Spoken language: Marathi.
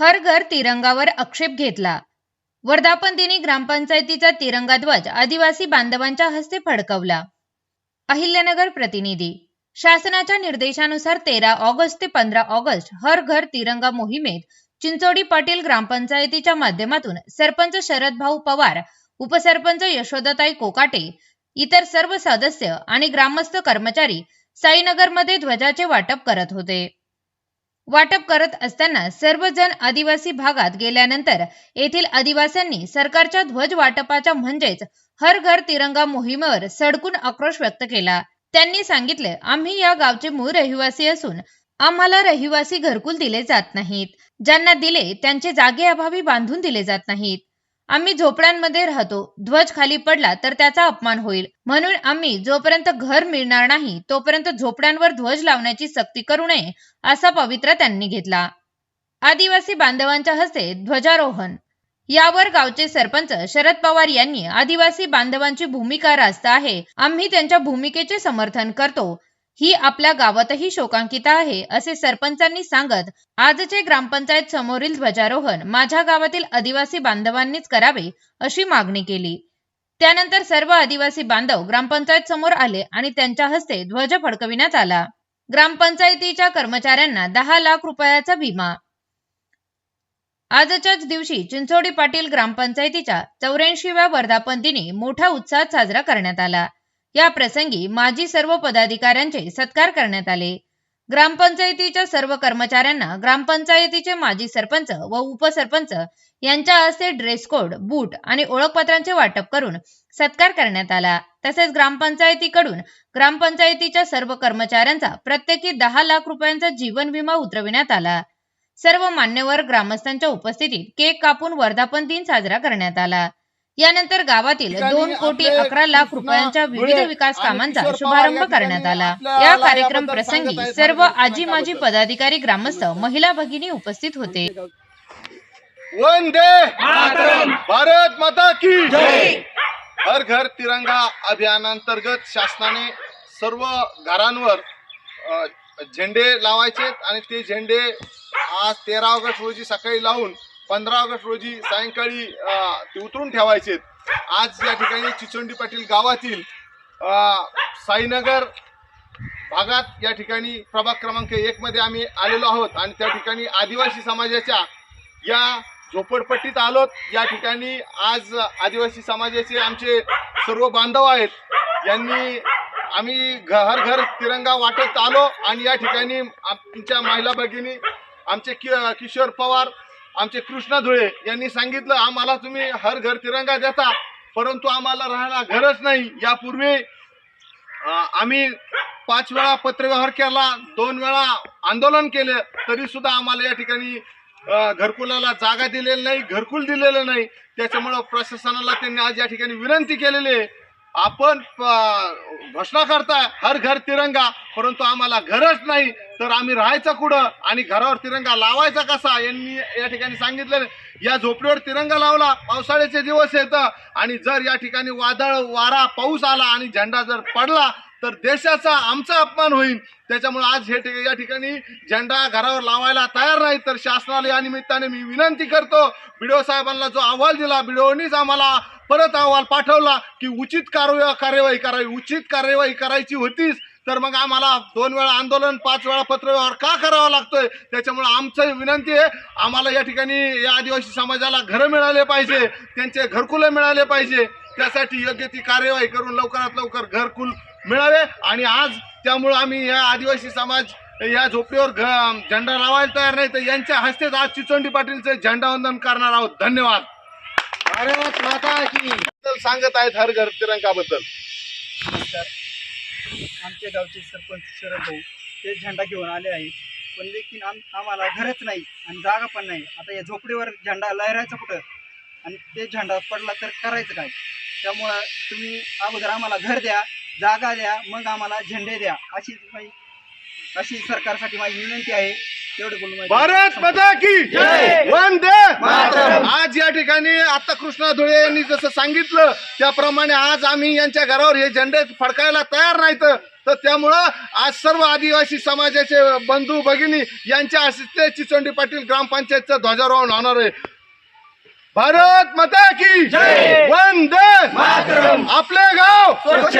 हर घर तिरंगावर आक्षेप घेतला. वर्धापन दिनी ग्रामपंचायतीचा तिरंगा ध्वज आदिवासी बांधवांच्या हस्ते फडकवला. अहिल्यानगर प्रतिनिधी. शासनाच्या निर्देशानुसार तेरा ऑगस्ट ते पंधरा ऑगस्ट हर घर तिरंगा मोहिमेत चिंचोडी पाटील ग्रामपंचायतीच्या माध्यमातून सरपंच शरद भाऊ पवार उपसरपंच यशोदाताई कोकाटे इतर सर्व सदस्य आणि ग्रामस्थ कर्मचारी साईनगरमध्ये ध्वजाचे वाटप करत होते. वाटप करत असताना सर्वजण आदिवासी भागात गेल्यानंतर येथील आदिवासींनी सरकारच्या ध्वज वाटपाच्या म्हणजेच हर घर तिरंगा मोहिमेवर सडकून आक्रोश व्यक्त केला. त्यांनी सांगितले आम्ही या गावचे मूळ रहिवासी असून आम्हाला रहिवासी घरकुल दिले जात नाहीत. ज्यांना दिले त्यांचे जागे अभावी बांधून दिले जात नाहीत. आम्ही झोपड्यांमध्ये राहतो. ध्वज खाली पडला तर त्याचा अपमान होईल. म्हणून आम्ही जोपर्यंत घर मिळणार नाही तोपर्यंत झोपड्यांवर ध्वज लावण्याची सक्ती करू नये असा पवित्रा त्यांनी घेतला. आदिवासी बांधवांच्या हस्ते ध्वजारोहण. यावर गावचे सरपंच शरद पवार यांनी आदिवासी बांधवांची भूमिका रास्त आहे. आम्ही त्यांच्या भूमिकेचे समर्थन करतो. ही आपल्या गावातही शोकांकित आहे असे सरपंचांनी सांगत आजचे ग्रामपंचायत समोरील ध्वजारोहण माझ्या गावातील आदिवासी बांधवांनीच करावे अशी मागणी केली. त्यानंतर सर्व आदिवासी बांधव ग्रामपंचायत समोर आले आणि त्यांच्या हस्ते ध्वज फडकविण्यात आला. ग्रामपंचायतीच्या कर्मचाऱ्यांना दहा लाख रुपयाचा विमा. आजच्याच दिवशी चिंचोडी पाटील ग्रामपंचायतीच्या चौऱ्याऐंशीव्या वर्धापन दिनी मोठ्या उत्साहात साजरा करण्यात आला. या प्रसंगी माजी सर्व पदाधिकाऱ्यांचे सत्कार करण्यात आले. ग्रामपंचायतीच्या सर्व कर्मचाऱ्यांना ग्रामपंचायतीचे माजी सरपंच व उपसरपंच यांच्या हस्ते ड्रेस कोड बूट आणि ओळखपत्रांचे वाटप करून सत्कार करण्यात आला. तसेच ग्रामपंचायतीकडून ग्रामपंचायतीच्या सर्व कर्मचाऱ्यांचा प्रत्येकी दहा लाख रुपयांचा जीवन विमा उतरविण्यात आला. सर्व मान्यवर ग्रामस्थांच्या उपस्थितीत केक कापून वर्धापन दिन साजरा करण्यात आला. यानंतर गावातील दोन कोटी अकरा लाख रुपयांच्या विविध विकास कामांचा शुभारंभ करण्यात आला. या कार्यक्रम प्रसंगी सर्व आजी माजी. पदाधिकारी ग्रामस्थ महिला भगिनी उपस्थित होते. वंदे भारत माता की हर घर तिरंगा अभियानांतर्गत शासनाने सर्व घरांवर झेंडे लावायचे आणि ते झेंडे आज तेरा ऑगस्ट रोजी सकाळी लावून पंधरा ऑगस्ट रोजी सायंकाळी ते उतरून ठेवायचे आज या ठिकाणी चिचोंडी पाटील गावातील साईनगर भागात या ठिकाणी प्रभाग क्रमांक एक मध्ये आम्ही आलेलो आहोत आणि त्या ठिकाणी आदिवासी समाजाच्या या झोपडपट्टीत आलोत. या ठिकाणी आज आदिवासी समाजाचे आमचे सर्व बांधव आहेत. यांनी आम्ही घर घर तिरंगा वाटत आलो आणि या ठिकाणी आमच्या महिला भगिनी आमचे कि किशोर पवार आमचे कृष्णा धुळे यांनी सांगितलं आम्हाला तुम्ही हर घर तिरंगा देता परंतु आम्हाला राहायला घरच नाही. यापूर्वी आम्ही पाच वेळा पत्रव्यवहार केला दोन वेळा आंदोलन केले तरी सुद्धा आम्हाला या ठिकाणी घरकुलाला जागा दिलेली नाही घरकुल दिलेलं नाही. त्याच्यामुळं प्रशासनाला त्यांनी आज या ठिकाणी विनंती केलेली आहे. आपण घोषणा करताय हर घर तिरंगा परंतु आम्हाला घरच नाही. तर आम्ही राहायचं कुठं आणि घरावर तिरंगा लावायचा कसा यांनी या ठिकाणी सांगितलं या झोपडीवर तिरंगा लावला पावसाळ्याचे दिवस येतं. आणि जर या ठिकाणी वादळ वारा पाऊस आला आणि झेंडा जर पडला तर देशाचा आमचा अपमान होईल त्याच्यामुळे आज हे ठिक- या ठिकाणी झेंडा घरावर लावायला तयार नाही तर शासनाला या निमित्ताने मी विनंती करतो. बीडीओ साहेबांना जो अहवाल दिला बीडीओनीच आम्हाला परत अहवाल पाठवला की उचित कारवाई कार्यवाही करावी. उचित कार्यवाही करायची होतीच तर मग आम्हाला दोन वेळा आंदोलन पाच वेळा पत्रव्यवहार का करावा लागतोय? त्याच्यामुळे आमचं विनंती आहे. आम्हाला या ठिकाणी या आदिवासी समाजाला घरं मिळाले पाहिजे त्यांचे घरकुलं मिळाले पाहिजे. त्यासाठी योग्य ती कार्यवाही करून लवकरात लवकर घरकुल मिळावे. आणि आज त्यामुळं आम्ही या आदिवासी समाज या झोपडीवर घ- झेंडा लावायला तयार नाही तर यांच्या हस्तेच आज चिचोंडी पाटीलचे झेंडावंदन करणार आहोत. धन्यवाद. भारत माता की सांगत आहेत हर घर तिरंगाबद्दल आमच्या गावचे सरपंच शरद भाऊ ते झेंडा घेऊन आले आहेत. पण लेकिन आम आम्हाला घरच नाही आणि जागा पण नाही. आता या झोपडीवर झेंडा लहरायचा कुठं? आणि ते झेंडा पडला तर करायचं काय? त्यामुळं तुम्ही अगोदर आम्हाला घर द्या जागा द्या मग आम्हाला झेंडे द्या. अशी माझी अशी सरकारसाठी माझी विनंती आहे. भारत माता की वंदे आज या ठिकाणी आता कृष्णा धुळे यांनी जसं सांगितलं त्याप्रमाणे आज आम्ही यांच्या घरावर हे झेंडे फडकायला तयार नाहीत. तर त्यामुळं आज सर्व आदिवासी समाजाचे बंधू भगिनी यांच्या हस्ते चिचोंडी पाटील ग्रामपंचायतचं ध्वजारोहण होणार आहे. भारत माता की वंदे। मातरम। आपले गाव स्वच्छ